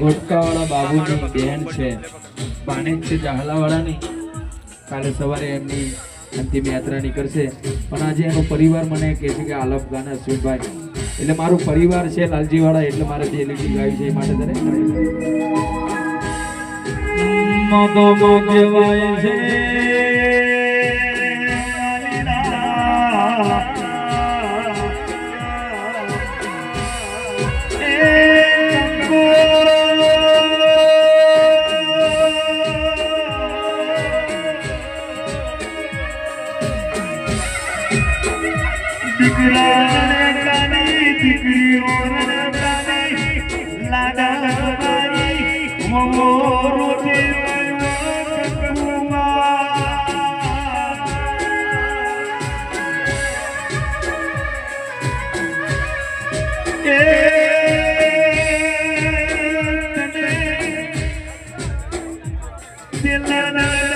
ગોટકાવાળા બાબુની બહેન છે. પાનેજ છે ચાહલાવાળાની કાલે સવારે એમની અંતિમ યાત્રા નીકળશે. પણ આજે એનો પરિવાર મને કહે છે કે આલપ ગાના સુનભાઈ. એટલે મારું પરિવાર છે લાલજીવાળા, એટલે મારે જે લીટી ગાય છે એ માટે દરેક મગો મગવાય છે. દીકરાને કાની દીકરીઓને કાની લાડા મારી મોરો Yeah, la la la.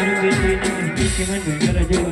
do it, do it, do it, do it, do it, do do it,